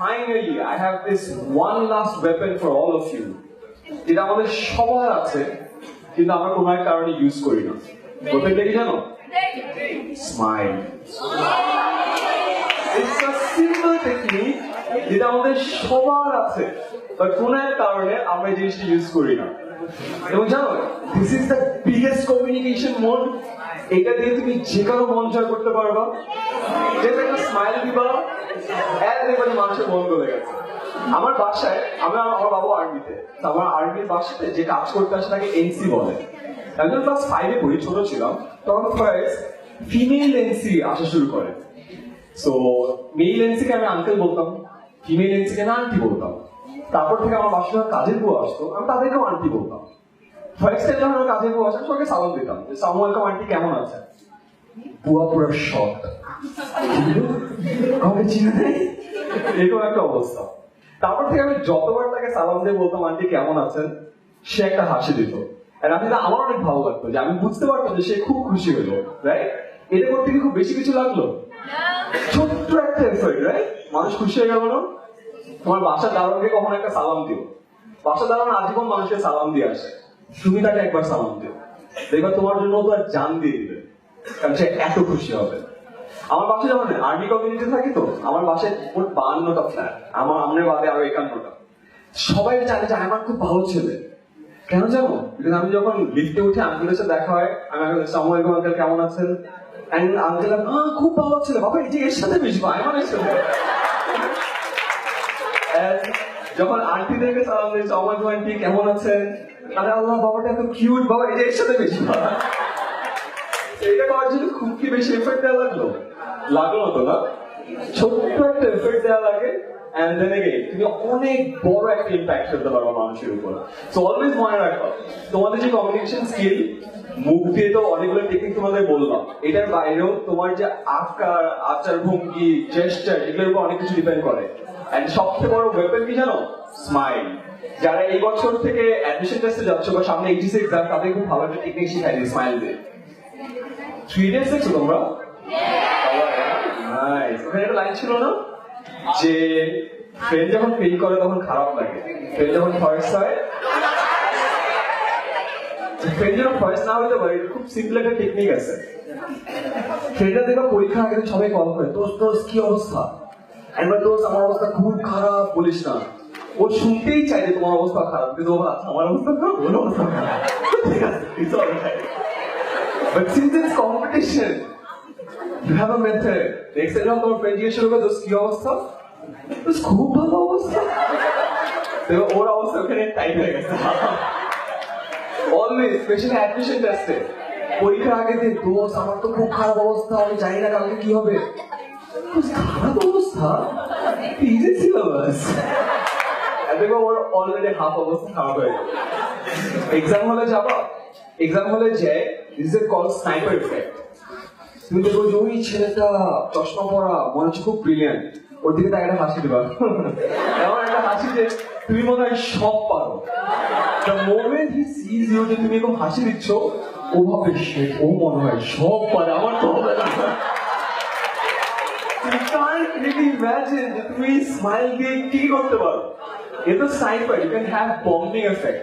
finally, I have this one last weapon for all of you. যেটা আমাদের সবার আছে কিন্তু আমরা কোনো এক কারণে ইউজ করি না। ওপেনটা কি জানো? স্মাইল ইটস আ যেটা আমাদের সবার আছে বাট কোনো এক কারণে আমরা জিনিসটা ইউজ করি না। এবং জানো this is the biggest communication mode এটা দিয়ে তুমি যে কারও মন করতে পারবা। যেটা একটা স্মাইল দিবা। একেবারে মানুষের মন গেছে। আমার বাসায়, আমি আমার বাবা আর্মিতে। আমার আর্মির বাসাতে যে কাজ করতে আসে তাকে এনসি বলে। যখন ক্লাস ফাইভে পড়ি, ছোট ছিলাম। তখন ফার্স্ট ফিমেল এনসি আসা শুরু করে। সো মেল এনসিকে আমি আঙ্কেল বলতাম ফিমেল এনসিকে না আন্টি বলতাম। তারপর থেকে আমার বাসায় কাজের বউ আসতো, আমি তাদেরকেও আন্টি বলতাম। টাইম যখন আমার কাজের বউ আসে সবাইকে সালাম দিতাম আলাইকুম আন্টি কেমন আছে বুয়া পুরো শখ। কাউকে চিনে নেই? এরকম একটা অবস্থা। তারপর থেকে আমি যতবার তাকে সালাম দিয়ে বলতাম আন্টি কেমন আছেন? সে একটা হাসি দিত। আর আমি আমার অনেক ভালো লাগতো যে আমি বুঝতে পারতাম যে সে খুব খুশি হলো রাইট এটা করতে কি খুব বেশি কিছু লাগল? ছোট্ট একটা এফর্ট রাইট মানুষ খুশি হয়ে গেল না তোমার বাসার দারোয়ানকে কখনো একটা সালাম দিও। বাসার দারোয়ান আজীবন মানুষের সালাম দিয়ে আসে। তুমি তাকে একবার সালাম দিও। দেখবা তোমার জন্য তো আর জান দিয়ে দিবে। কারণ সে এত খুশি হবে। আমার বাসায় যখন আর্মি কমিউনিটি থাকি তো, আমার বাসায় মোট বাহান্নটা ফ্ল্যাট আমার আমনের বাদে আরও একান্নটা। সবাই জানে যে আমার খুব ভালো ছেলে। কেন জানো? বিকজ আমি যখন লিফটে উঠে আঙ্কেলের সাথে দেখা হয়, আমি আঙ্কেল আলাইকুম আঙ্কেল কেমন আছেন? অ্যান্ড আঙ্কেল খুব ভালো ছেলে। বাবা, এই যে এর সাথে মিশবো আইমানের সাথে And যখন আন্টিদেরকে সালাম দিয়েছে আমার কেমন আছেন? আরে আল্লাহ বাবাটা এত কিউট বাবা, এই যে এর সাথে বেশি এটা করার জন্য খুব কি বেশি এফেক্ট দেওয়া লাগল? লাগল তো না? ছোট্ট একটা এফেক্ট দেওয়া লাগে তুমি অনেক বড় একটা ইম্প্যাক্ট ফেলতে পারবে মানুষের উপর। সো অলওয়েজ মনে তোমাদের যে কমিউনিকেশন স্কিল মুখ দিয়ে তো অনেকগুলো টেকনিক তোমাদের বললাম, এটার বাইরেও তোমার যে আকার আচার ভঙ্গি জেস্টার এগুলোর উপর অনেক কিছু ডিপেন্ড করে। এন্ড সবচেয়ে বড় ওয়েপন কি জানো? স্মাইল যারা এই বছর থেকে অ্যাডমিশন টেস্টে বা সামনে এইচএস এক্সাম তাদের খুব ভালো একটা টেকনিক শিখাই দিই স্মাইল দিয়ে। থ্রি ডেজ দেখছ তোমরা ওখানে একটা লাইন ছিল না? যে ফ্রেন্ড যখন ফেল করে তখন খারাপ লাগে। ফ্রেন্ড যখন ফার্স্ট হয় ফ্রেন্ড যখন ফার্স্ট না হতে পারে খুব সিম্পল একটা টেকনিক আছে। ফ্রেন্ডরা দেখো পরীক্ষার আগে সবাই কল করে দোস্ত দোস্ত কি অবস্থা? একবার দোস্ত আমার অবস্থা খুব খারাপ বলিস না। ও শুনতেই চাই যে তোমার অবস্থা খারাপ। কিন্তু আমার অবস্থা খারাপ ওর অবস্থা খারাপ। ঠিক আছে. But since it's competition, you have a method. Next time তোমার ফ্রেন্ড জিজ্ঞেস করবে দোস্ত কি অবস্থা দোস্ত খুব ভালো অবস্থা দেখো ওর অবস্থা ওখানে টাইট হয়ে গেছে। অলওয়েজ স্পেশালি অ্যাডমিশন টেস্টে পরীক্ষার আগে যে দোস্ত আমার তো খুব খারাপ অবস্থা আমি জানি না কালকে কি হবে। খারাপ অবস্থা। ইজি সিলেবাস দেখো ওর অলরেডি হাফ অবস্থা খারাপ হয়ে যাবে এক্সাম হলে যাবা? এক্সাম হলে যে this is call sniper effect তুমি দেখো যে ওই ছেলেটা চশমা পরা, মনে হচ্ছে খুব ব্রিলিয়ান্ট ওর দিকে তাকে একটা হাসি দিবা। এমন একটা হাসি যে তুমি মনে হয় সব পারো। The moment he sees you যে তুমি এরকম হাসি দিচ্ছ, ও ভাবে, সে, ও মনে হয় সব পারে, আমার তো হবে না। You তুমি স্মাইল দিয়ে কি করতে পারো। এ তো sniper you can have bombing effect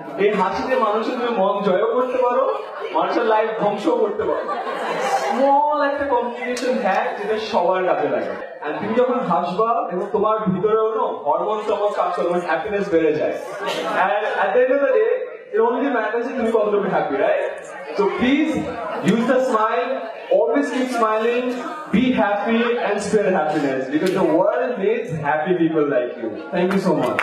এই হাসিতে মানুষের তুমি মন জয়ও করতে পারো মানুষের লাইফ ধ্বংসও করতে পারো স্মল একটা কমিউনিকেশন হ্যাক যেটা সবার কাজে লাগে আর তুমি যখন হাসবা এবং তোমার ভিতরেও না হরমোন তোমার কাজ করে তোমার হ্যাপিনেস বেড়ে যায় and at the end of the day it only matters if তুমি কতটুকু happy right so please use the smile always keep smiling be happy and spread happiness because the world needs happy people like you thank you so much